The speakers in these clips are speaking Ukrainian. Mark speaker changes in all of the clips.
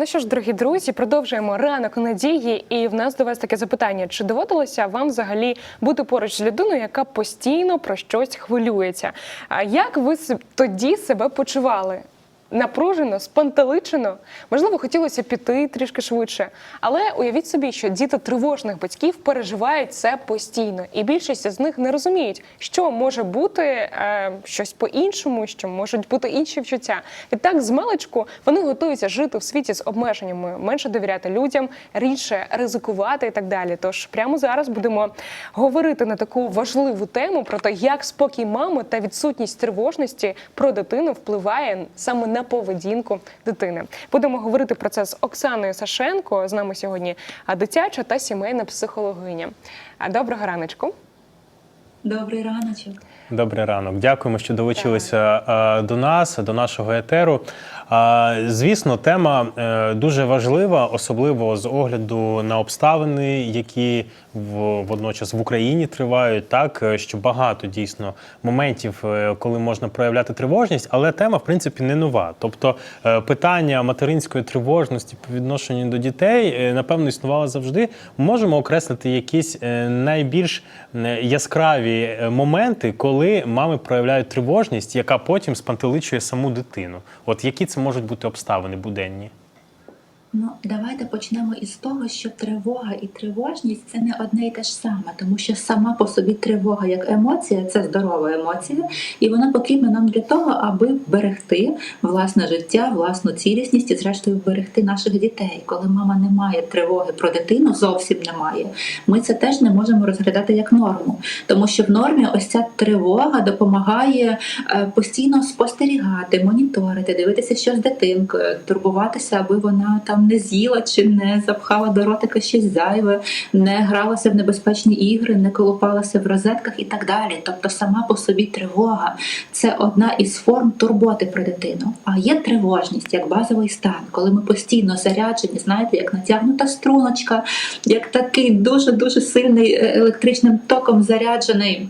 Speaker 1: Ну що ж, дорогі друзі, продовжуємо ранок надії, і в нас до вас таке запитання: чи доводилося вам взагалі бути поруч з людиною, яка постійно про щось хвилюється? А як ви тоді себе почували? Напружено, спантеличено, можливо, хотілося піти трішки швидше. Але уявіть собі, що діти тривожних батьків переживають це постійно, і більшість з них не розуміють, що може бути е, щось по-іншому, що можуть бути інші вчуття. Відтак, з маличку вони готуються жити в світі з обмеженнями, менше довіряти людям, рідше ризикувати і так далі. Тож прямо зараз будемо говорити на таку важливу тему про те, як спокій мами та відсутність тривожності про дитину впливає саме на поведінку дитини. Будемо говорити про це з Оксаною Сашенко. З нами сьогодні дитяча та сімейна психологиня. Доброго раночку.
Speaker 2: Добрий раночок.
Speaker 3: Добрий ранок. Дякуємо, що долучилися так. до нас, до нашого етеру. Звісно, тема е, дуже важлива, особливо з огляду на обставини, які водночас в Україні тривають, так е, що багато дійсно моментів, е, коли можна проявляти тривожність, але тема, в принципі, не нова. Тобто питання материнської тривожності по відношенню до дітей, напевно, існувало завжди. Можемо окреслити якісь найбільш яскраві моменти, коли мами проявляють тривожність, яка потім спантеличує саму дитину. От які це можуть бути обставини буденні?
Speaker 2: Ну, давайте почнемо із того, що тривога і тривожність це не одне і те ж саме, тому що сама по собі тривога як емоція це здорова емоція, і вона потрібна нам для того, аби берегти власне життя, власну цілісність і, зрештою, берегти наших дітей. Коли мама не має тривоги про дитину, зовсім немає. Ми це теж не можемо розглядати як норму, тому що в нормі ось ця тривога допомагає е, постійно спостерігати, моніторити, дивитися, що з дитинкою, турбуватися, аби вона там не з'їла чи не запхала до ротика щось зайве, не гралася в небезпечні ігри, не колупалася в розетках і так далі. Тобто, сама по собі тривога це одна із форм турботи про дитину. А є тривожність як базовий стан, коли ми постійно заряджені, знаєте, як натягнута струночка, як такий дуже дуже сильний е, електричним током заряджений.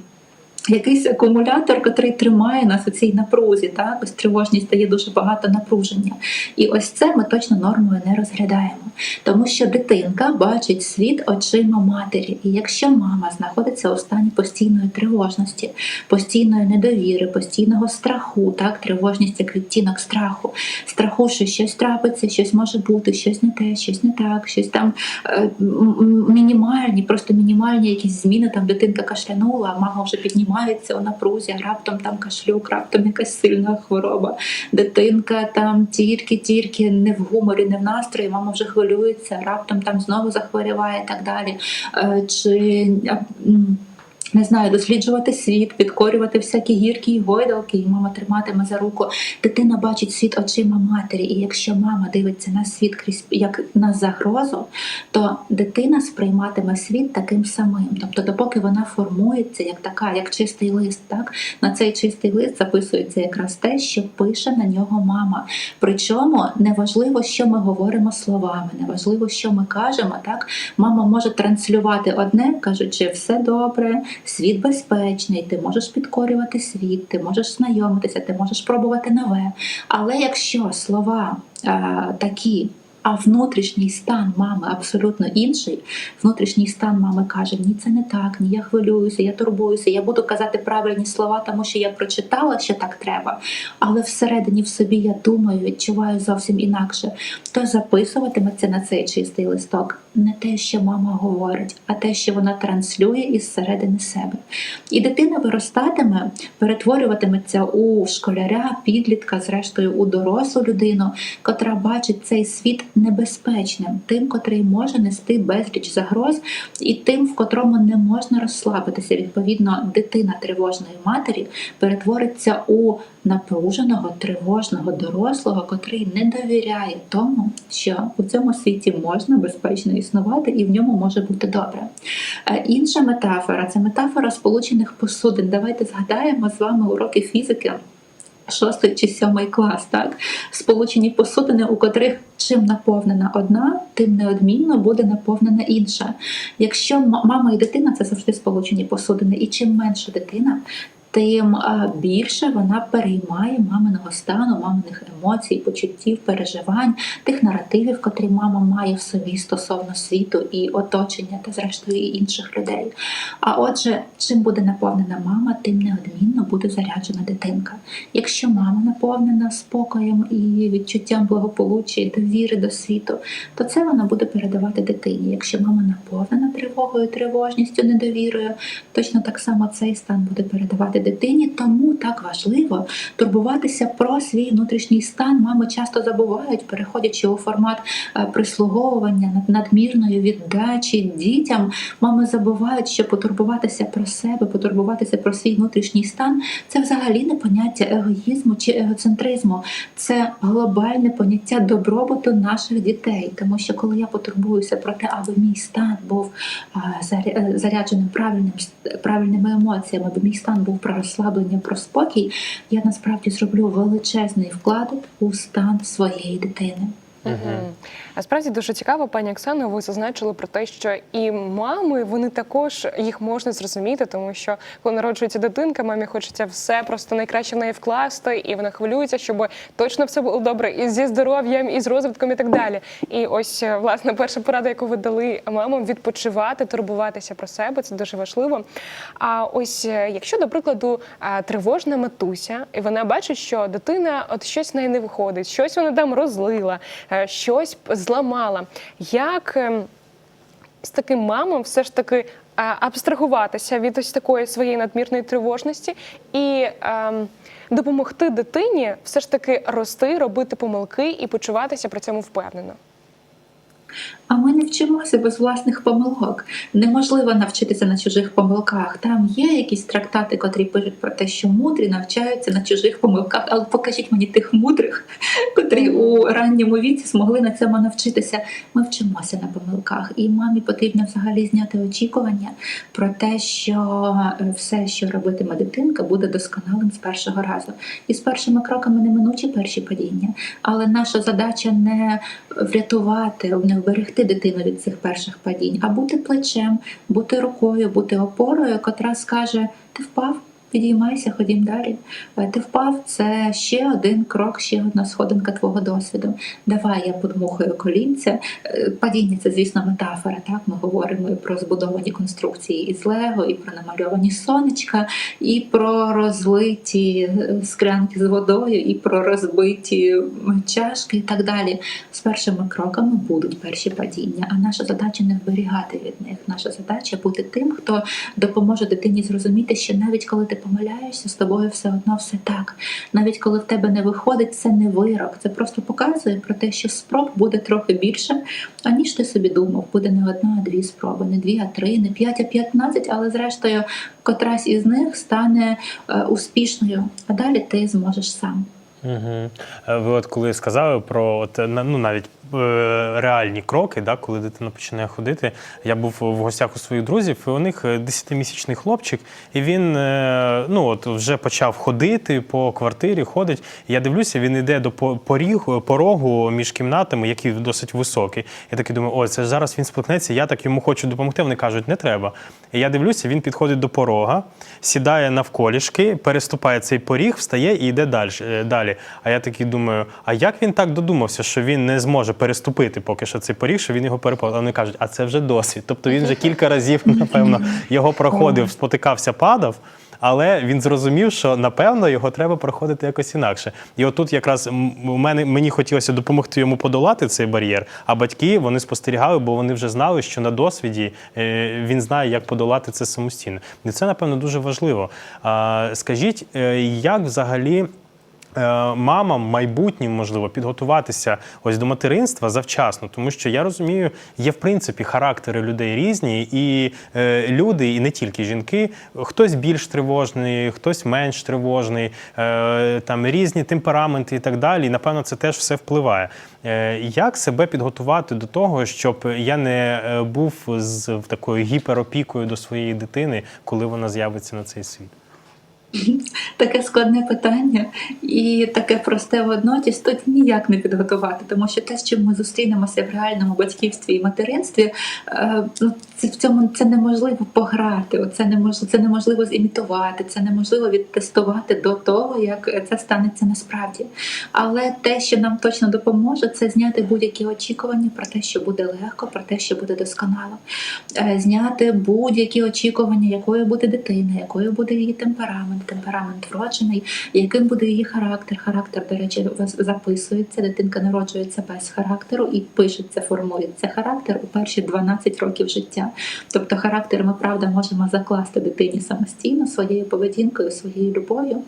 Speaker 2: Якийсь акумулятор, який тримає нас у цій напрузі, так ось тривожність дає дуже багато напруження. І ось це ми точно нормою не розглядаємо, тому що дитинка бачить світ очима матері. І якщо мама знаходиться у стані постійної тривожності, постійної недовіри, постійного страху, так тривожність як відтінок страху, страху, що щось трапиться, щось може бути, щось не те, щось не так, щось там е, мінімальні, просто мінімальні якісь зміни. Там дитинка кашлянула, а мама вже піднімається у напрузі, раптом там кашлюк, раптом якась сильна хвороба. Дитинка там тільки-тільки не в гуморі, не в настрої, мама вже хвилюється, раптом там знову захворіває і так далі. Е, Чи не знаю, досліджувати світ, підкорювати всякі гіркі і гойдалки, і мама триматиме за руку. Дитина бачить світ очима матері, і якщо мама дивиться на світ крізь як на загрозу, то дитина сприйматиме світ таким самим. Тобто, допоки вона формується як така, як чистий лист, так на цей чистий лист записується якраз те, що пише на нього мама. Причому неважливо, що ми говоримо словами, неважливо, що ми кажемо. Так, мама може транслювати одне, кажучи, все добре, світ безпечний, ти можеш підкорювати світ, ти можеш знайомитися, ти можеш пробувати нове. Але якщо слова е, такі. А внутрішній стан мами абсолютно інший. Внутрішній стан мами каже: Ні, це не так, ні, я хвилююся, я турбуюся, я буду казати правильні слова, тому що я прочитала, що так треба. Але всередині в собі я думаю, відчуваю зовсім інакше. То записуватиметься на цей чистий листок не те, що мама говорить, а те, що вона транслює із середини себе. І дитина виростатиме, перетворюватиметься у школяря, підлітка, зрештою у дорослу людину, котра бачить цей світ небезпечним, тим, котрий може нести безліч загроз, і тим, в котрому не можна розслабитися. Відповідно, дитина тривожної матері перетвориться у напруженого, тривожного дорослого, котрий не довіряє тому, що у цьому світі можна безпечно існувати і в ньому може бути добре. Е, Інша метафора це метафора сполучених посудин. Давайте згадаємо з вами уроки фізики. Шостий чи сьомий клас, так сполучені посудини, у котрих чим наповнена одна, тим неодмінно буде наповнена інша. Якщо мама і дитина це завжди сполучені посудини, і чим менша дитина, тим більше вона переймає маминого стану, маминих емоцій, почуттів, переживань, тих наративів, котрі мама має в собі стосовно світу і оточення, та зрештою інших людей. А отже, чим буде наповнена мама, тим неодмінно буде заряджена дитинка. Якщо мама наповнена спокоєм і відчуттям благополуччя, і довіри до світу, то це вона буде передавати дитині. Якщо мама наповнена тривогою, тривожністю, недовірою, точно так само цей стан буде передавати дитині. Тому так важливо турбуватися про свій внутрішній стан. Мами часто забувають, переходячи у формат е, прислуговування надмірної віддачі дітям. Мами забувають, що потурбуватися про себе, потурбуватися про свій внутрішній стан це взагалі не поняття егоїзму чи егоцентризму. Це глобальне поняття добробуту наших дітей. Тому що коли я потурбуюся про те, аби мій стан був заря- е, зарядженим правильним правильними емоціями, аби мій стан був про розслаблення, про спокій, я насправді зроблю величезний вклад у стан своєї дитини.
Speaker 1: Мгм. А справді дуже цікаво, пані Оксано. Ви зазначили про те, що і мами вони також їх можна зрозуміти, тому що коли народжується дитинка, мамі хочеться все просто найкраще в неї вкласти, і вона хвилюється, щоб точно все було добре і зі здоров'ям, і з розвитком, і так далі. І ось е, власне перша порада, яку ви дали мамам, відпочивати, турбуватися про себе. Це дуже важливо. А ось е, якщо, до прикладу, е, тривожна матуся, і вона бачить, що дитина от щось в неї не виходить, щось вона там розлила, щось зламала. Як ем, з таким мамам все ж таки абстрагуватися від ось такої своєї надмірної тривожності і ем, допомогти дитині все ж таки рости, робити помилки і почуватися при цьому впевнено.
Speaker 2: А ми не вчимося без власних помилок. Неможливо навчитися на чужих помилках. Там є якісь трактати, котрі пишуть про те, що мудрі навчаються на чужих помилках. Але покажіть мені тих мудрих, котрі у ранньому віці змогли на цьому навчитися. Ми вчимося на помилках, і мамі потрібно взагалі зняти очікування про те, що е, все, що робитиме дитинка, буде досконалим з першого разу. І з першими кроками неминучі перші падіння. Але наша задача не врятувати, не вберегти дитину від цих перших падінь, а бути плечем, бути рукою, бути опорою, котра скаже: ти впав. Підіймайся, ходім далі. Е, Ти впав, це ще один крок, ще одна сходинка твого досвіду. Давай я подмухаю колінця. Е, Падіння це, звісно, метафора. Так ми говоримо і про збудовані конструкції із Лего, і про намальовані сонечка, і про розлиті е, склянки з водою, і про розбиті чашки, і так далі. З першими кроками будуть перші падіння. А наша задача не вберігати від них. Наша задача бути тим, хто допоможе дитині зрозуміти, що навіть коли ти помиляєшся, з тобою все одно все так. Навіть коли в тебе не виходить, це не вирок. Це просто показує про те, що спроб буде трохи більше, аніж ти собі думав. Буде не одна, а дві спроби, не дві, а три, не п'ять, а п'ятнадцять, але зрештою котрась із них стане е, успішною, а далі ти зможеш сам.
Speaker 3: Угу. Ви от коли сказали про от, е, ну, навіть реальні кроки, да, коли дитина починає ходити. Я був в гостях у своїх друзів, і у них е, 10-місячний хлопчик, і він е, ну, от, вже почав ходити по квартирі, ходить. Я дивлюся, він йде до по- поріг, порогу між кімнатами, який досить високий. Я такий думаю, о, це зараз він споткнеться, я так йому хочу допомогти. Вони кажуть, не треба. І я дивлюся, він підходить до порога, сідає навколішки, переступає цей поріг, встає і йде далі. А я такий думаю, а як він так додумався, що він не зможе переступити поки що цей поріг, що він його перепав. А вони кажуть, а це вже досвід. Тобто він вже кілька разів, напевно, його проходив, спотикався, падав. Але він зрозумів, що напевно його треба проходити якось інакше. І отут якраз мене мені хотілося допомогти йому подолати цей бар'єр. А батьки вони спостерігали, бо вони вже знали, що на досвіді е, він знає, як подолати це самостійно. І це напевно дуже важливо. Скажіть, е, як взагалі. Е, Мамам майбутнім можливо підготуватися ось до материнства завчасно, тому що я розумію, є в принципі характери людей різні, і е, люди, і не тільки жінки, хтось більш тривожний, хтось менш тривожний, е, там різні темпераменти і так далі. І напевно це теж все впливає. Е, як себе підготувати до того, щоб я не е, був з такою гіперопікою до своєї дитини, коли вона з'явиться на цей світ?
Speaker 2: Таке складне питання і таке просте водночас тут ніяк не підготувати, тому що те, з чим ми зустрінемося в реальному батьківстві і материнстві, е, ну це в цьому це неможливо пограти. Це неможливо, це неможливо зімітувати, це неможливо відтестувати до того, як це станеться насправді. Але те, що нам точно допоможе, це зняти будь-які очікування про те, що буде легко, про те, що буде досконало, Е, зняти будь-які очікування, якою буде дитина, якою буде її темперамент, темперамент вроджений, яким буде її характер. Характер, до речі, вас- записується. Дитинка народжується без характеру і пишеться, формується характер у перші 12 років життя. Тобто характер ми правда можемо закласти дитині самостійно своєю поведінкою, своєю любов'ю.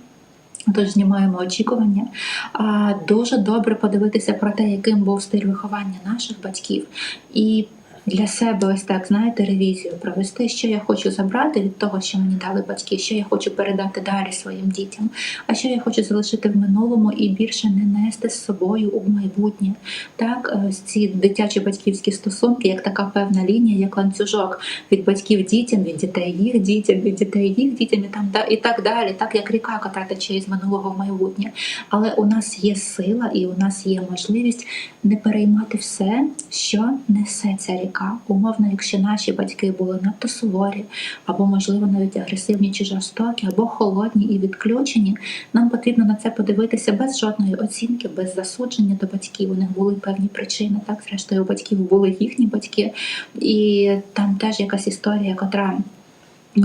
Speaker 2: Тож знімаємо очікування. А дуже добре подивитися про те, яким був стиль виховання наших батьків, і для себе ось так знаєте ревізію провести, що я хочу забрати від того, що мені дали батьки, що я хочу передати далі своїм дітям, а що я хочу залишити в минулому і більше не нести з собою у майбутнє. Так, ось ці дитячі батьківські стосунки, як така певна лінія, як ланцюжок від батьків дітям, від дітей їх дітям, від дітей їх дітям і там і так далі, так як ріка, котра тече із минулого в майбутнє. Але у нас є сила і у нас є можливість не переймати все, що несе ця ріка. Умовно, якщо наші батьки були надто суворі, або, можливо, навіть агресивні чи жорстокі, або холодні і відключені, нам потрібно на це подивитися без жодної оцінки, без засудження до батьків. У них були певні причини. Так, зрештою, у батьків були їхні батьки, і там теж якась історія, котра.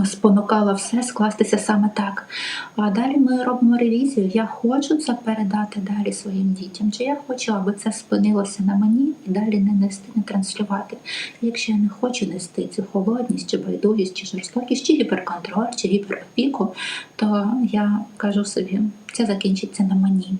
Speaker 2: Спонукала все скластися саме так. А далі ми робимо ревізію. Я хочу це передати далі своїм дітям, чи я хочу, аби це спинилося на мені і далі не нести, не транслювати. Якщо я не хочу нести цю холодність, чи байдужість, чи жорстокість, чи гіперконтроль, чи гіперопіку, то я кажу собі, це закінчиться на мені.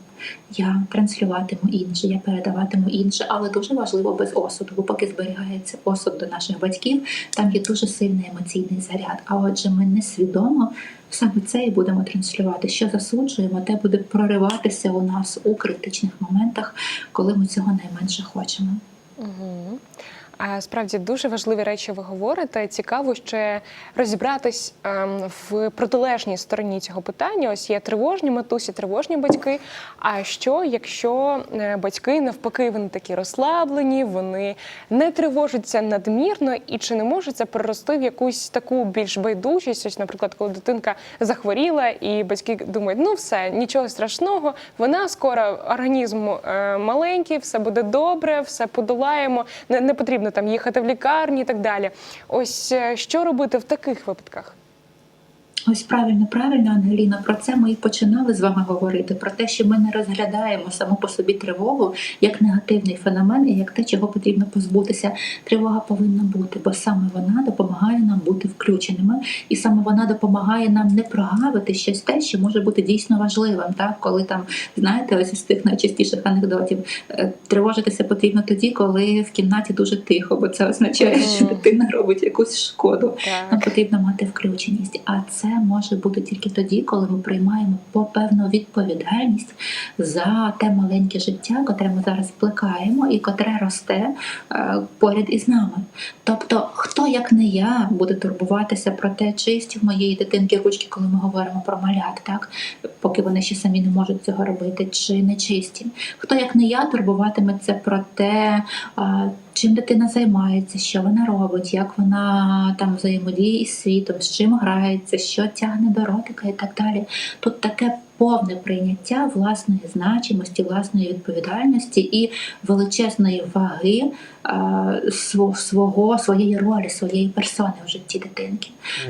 Speaker 2: Я транслюватиму інше, я передаватиму інше, але дуже важливо без осуду, бо поки зберігається осуд до наших батьків, там є дуже сильний емоційний заряд. А отже, ми несвідомо саме це і будемо транслювати. Що засуджуємо, те буде прориватися у нас у критичних моментах, коли ми цього найменше хочемо.
Speaker 1: Угу. Справді дуже важливі речі ви говорите. Цікаво ще розібратись ем, в протилежній стороні цього питання. Ось є тривожні матусі, тривожні батьки. А що, якщо е, батьки навпаки вони такі розслаблені, вони не тривожаться надмірно, і чи не може це перерости в якусь таку більш байдужість? Ось, наприклад, коли дитинка захворіла, і батьки думають, ну все, нічого страшного, вона скоро організм е, маленький, все буде добре, все подолаємо. Не, не потрібно там їхати в лікарні і так далі. Ось е, що робити в таких випадках?
Speaker 2: Ось правильно, правильно, Ангеліна. Про це ми і починали з вами говорити. Про те, що ми не розглядаємо саму по собі тривогу як негативний феномен і як те, чого потрібно позбутися. Тривога повинна бути, бо саме вона допомагає нам бути включеними, і саме вона допомагає нам не прогавити щось те, що може бути дійсно важливим. Так, коли там знаєте, ось із тих найчастіших анекдотів е, тривожитися потрібно тоді, коли в кімнаті дуже тихо, бо це означає, що дитина робить якусь шкоду. Нам потрібно мати включеність, а це може бути тільки тоді, коли ми приймаємо по певну відповідальність за те маленьке життя, котре ми зараз плекаємо і котре росте е, поряд із нами. Тобто, хто як не я буде турбуватися про те, чисті в моєї дитинки ручки, коли ми говоримо про малят, так поки вони ще самі не можуть цього робити, чи не чисті. Хто як не я турбуватиметься про те, а, чим дитина займається, що вона робить, як вона там взаємодіє із світом, з чим грається, що тягне до ротика і так далі. Тут таке повне прийняття власної значимості, власної відповідальності і величезної ваги а, свого, своєї ролі, своєї персони в житті дитинки.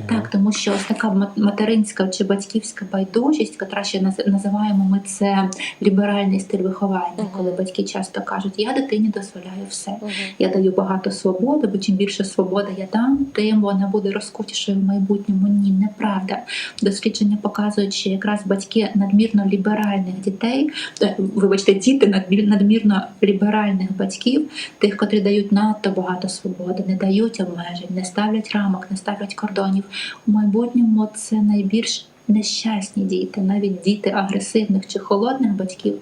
Speaker 2: Так, тому що ось така ма- материнська чи батьківська байдужість, яка ще наз- називаємо ми це ліберальний стиль виховання,
Speaker 1: Мгм.
Speaker 2: коли батьки часто кажуть, я дитині дозволяю все.
Speaker 1: Мгм.
Speaker 2: Я даю багато свободи, бо чим більше свободи я дам, тим вона буде розкутішою в майбутньому. Ні, неправда. Дослідження показують, що якраз батьки надмірно ліберальних дітей, е, вибачте, діти надмір- надмірно ліберальних батьків, тих, котрі дають надто багато свободи, не дають обмежень, не ставлять рамок, не ставлять кордонів. У майбутньому це найбільш нещасні діти, навіть діти агресивних чи холодних батьків,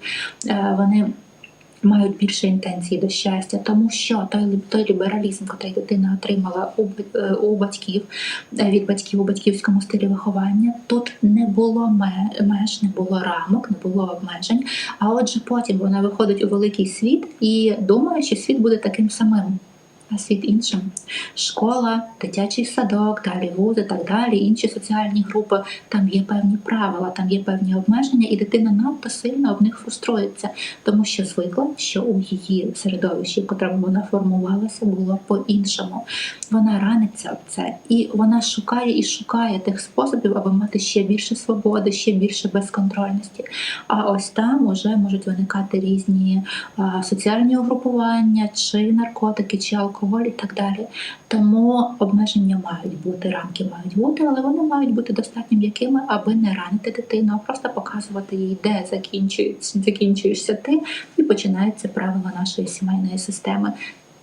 Speaker 2: е, вони мають більше інтенції до щастя, тому що той, той лібералізм, який дитина отримала у, е, у батьків е, від батьків у батьківському стилі виховання, тут не було меж, не було рамок, не було обмежень. А отже, потім вона виходить у великий світ і думає, що світ буде таким самим. А світ іншим. Школа, дитячий садок, далі вузи, так далі, інші соціальні групи. Там є певні правила, там є певні обмеження, і дитина надто сильно об них фруструється, тому що звикла, що у її середовищі, в котрому вона формувалася, було по-іншому. Вона раниться об це, і вона шукає і шукає тих способів, аби мати ще більше свободи, ще більше безконтрольності. А ось там уже можуть виникати різні соціальні угрупування, чи наркотики, чи алкоголь, і так далі. Тому обмеження мають бути, рамки мають бути, але вони мають бути достатньо м'якими, аби не ранити дитину, а просто показувати їй, де закінчуєшся ти, і починаються правила нашої сімейної системи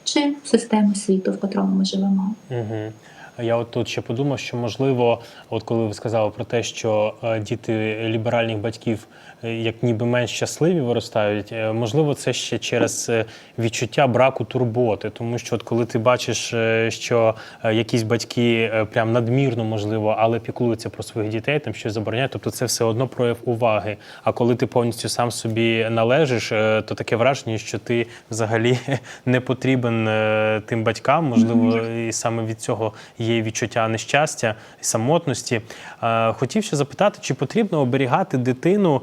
Speaker 2: чи системи світу, в котрому ми живемо.
Speaker 3: Угу. Я от тут ще подумав, що можливо, от коли ви сказали про те, що е, діти ліберальних батьків е, як ніби менш щасливі виростають, е, можливо, це ще через відчуття браку турботи. Тому що от коли ти бачиш, що якісь батьки прям надмірно можливо, але піклуються про своїх дітей, там щось забороняють, тобто це все одно прояв уваги. А коли ти повністю сам собі належиш, то таке враження, що ти взагалі не потрібен тим батькам, можливо, і саме від цього є відчуття нещастя самотності. Е, Хотів ще запитати, чи потрібно оберігати дитину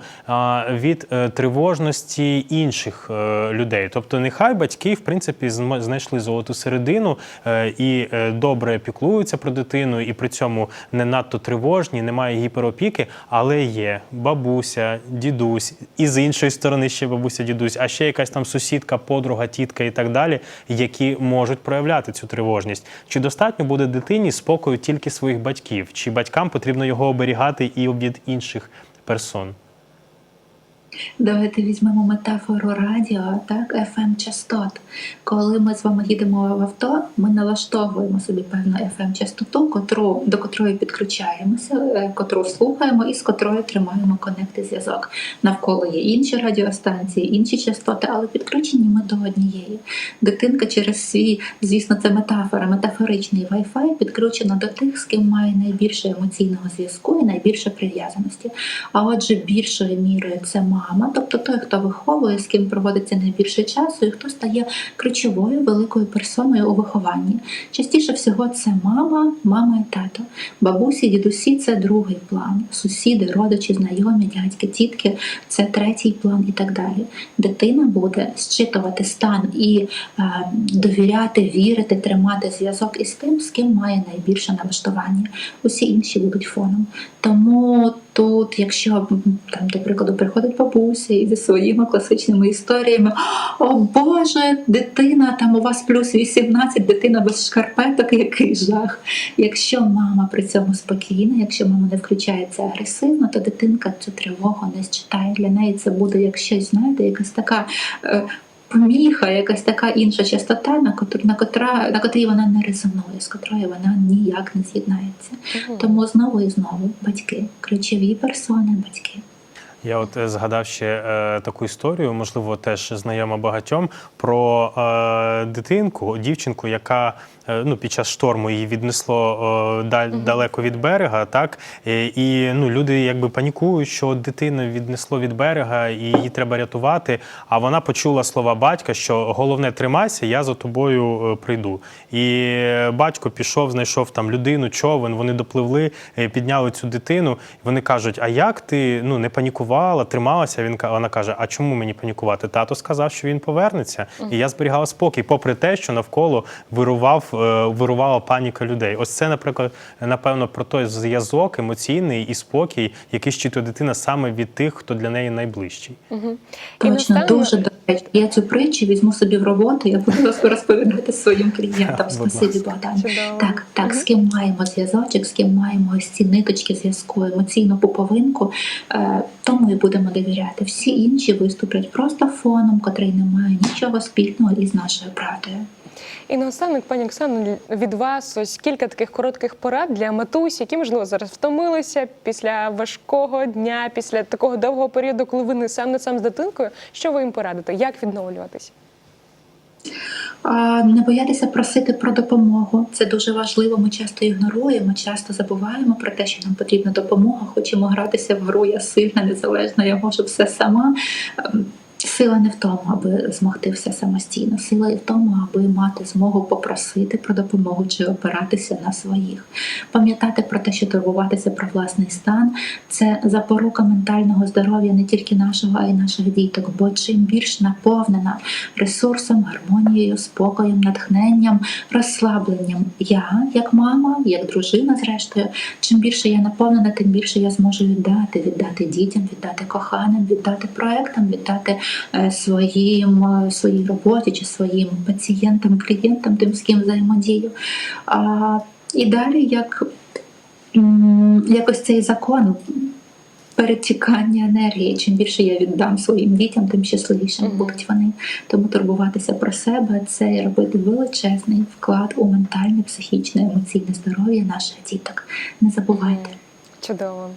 Speaker 3: від е, тривожності інших е, людей? Тобто, нехай батьки, в принципі, знайшли золоту середину е, і е, добре піклуються про дитину, і при цьому не надто тривожні, немає гіперопіки, але є бабуся, дідусь, і з іншої сторони ще бабуся, дідусь, а ще якась там сусідка, подруга, тітка і так далі, які можуть проявляти цю тривожність. Чи достатньо буде дитині спокою тільки своїх батьків? Чи батькам потрібно його оберігати і від інших персон?
Speaker 2: Давайте візьмемо метафору радіо, так, fm частот Коли ми з вами їдемо в авто, ми налаштовуємо собі певну fm частоту котру, до котрої підключаємося, е, котру слухаємо і з котрою тримаємо конекти зв'язок. Навколо є інші радіостанції, інші частоти, але підключені ми до однієї. Дитинка через свій, звісно, це метафора, метафоричний Wi-Fi підключена до тих, з ким має найбільше емоційного зв'язку і найбільше прив'язаності. А отже, більшою мірою це мама, тобто той, хто виховує, з ким проводиться найбільше часу, і хто стає ключовою великою персоною у вихованні. Частіше всього це мама, мама і тато. Бабусі, дідусі це другий план. Сусіди, родичі, знайомі, дядьки, тітки це третій план і так далі. Дитина буде зчитувати стан і е, довіряти, вірити, тримати зв'язок із тим, з ким має найбільше налаштування. Усі інші будуть фоном. Тому тут, якщо там, до прикладу, приходить бабуся і зі своїми класичними історіями, о Боже, дитина, там у вас плюс 18, дитина без шкарпеток, який жах. Якщо мама при цьому спокійна, якщо мама не включається агресивно, то дитинка цю тривогу не считає. Для неї це буде як щось, знаєте, якась така. Поміха, якась така інша частота, на котру на котра на котрій вона не резонує, з котрою вона ніяк не з'єднається. Тому знову і знову батьки, ключові персони, батьки.
Speaker 3: Я от е, згадав ще е, таку історію, можливо, теж знайома багатьом, про е, дитинку, дівчинку, яка е, ну, під час шторму її віднесло е, даль- далеко від берега, так і, і ну, люди якби панікують, що дитину віднесло від берега і її треба рятувати. А вона почула слова батька, що головне тримайся, я за тобою е, прийду. І батько пішов, знайшов там людину, човен. Вони допливли, е, підняли цю дитину. Вони кажуть: А як ти ну не панікувала, трималася? Він ка- вона каже: А чому мені панікувати? Тато сказав, що він повернеться, і я зберігала спокій, попри те, що навколо вирував, е, вирувала паніка людей. Ось це, наприклад, напевно, про той зв'язок емоційний і спокій, який щитує дитина саме від тих, хто для неї найближчий.
Speaker 1: І
Speaker 2: Точно,
Speaker 1: наостанок-
Speaker 2: дуже. Я цю притчу візьму собі в роботу, я буду роз- розповідати своїм клієнтам. Спасибі. Богдан. Так, так, з ким маємо зв'язочок, з ким маємо ось ці ниточки зв'язку, емоційну пуповинку, е, тому і будемо довіряти. Всі інші виступлять просто фоном, котрий не має нічого спільного із нашою правдою.
Speaker 1: І наостанок, пані Оксано, від вас ось кілька таких коротких порад для матусь, які можливо зараз втомилися після важкого дня, після такого довгого періоду, коли ви не сам на сам з дитинкою. Що ви їм порадите? як відновлюватись?
Speaker 2: Не боятися просити про допомогу. Це дуже важливо. Ми часто ігноруємо, часто забуваємо про те, що нам потрібна допомога. Хочемо гратися в гру. Я сильна, незалежна, я можу все сама. Сила не в тому, аби змогти все самостійно. Сила і в тому, аби мати змогу попросити про допомогу чи опиратися на своїх. Пам'ятати про те, що турбуватися про власний стан це запорука ментального здоров'я не тільки нашого, а й наших діток. Бо чим більш наповнена ресурсом, гармонією, спокоєм, натхненням, розслабленням я, як мама, як дружина, зрештою, чим більше я наповнена, тим більше я зможу віддати, віддати дітям, віддати коханим, віддати проектам, віддати своїм е, своїй роботі чи своїм пацієнтам, клієнтам, тим з ким взаємодію. А, і далі як якось цей закон перетікання енергії. Чим більше я віддам своїм дітям, тим щасливішими
Speaker 1: Мгм.
Speaker 2: будуть вони. Тому турбуватися про себе це робити величезний вклад у ментальне, психічне, емоційне здоров'я наших діток. Не забувайте.
Speaker 1: Чудово.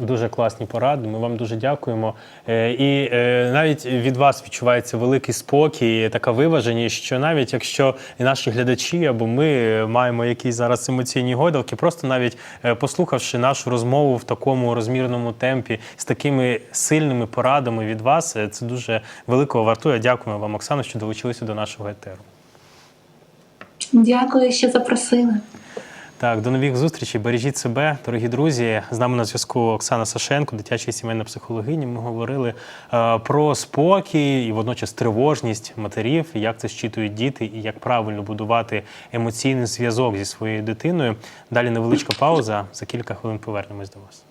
Speaker 3: Дуже класні поради. Ми вам дуже дякуємо. Е, І е, навіть від вас відчувається великий спокій, така виваженість, що навіть якщо наші глядачі або ми маємо якісь зараз емоційні гойдалки, просто навіть е, послухавши нашу розмову в такому розмірному темпі з такими сильними порадами від вас, це дуже великого вартує. Дякуємо вам, Оксано, що долучилися до нашого етеру.
Speaker 2: Дякую, що запросили.
Speaker 3: Так, до нових зустрічей. Бережіть себе, дорогі друзі. З нами на зв'язку Оксана Сашенко, дитяча і сімейна психологиня. Ми говорили е, про спокій і водночас тривожність матерів, як це щитують діти, і як правильно будувати емоційний зв'язок зі своєю дитиною. Далі невеличка пауза. За кілька хвилин повернемось до вас.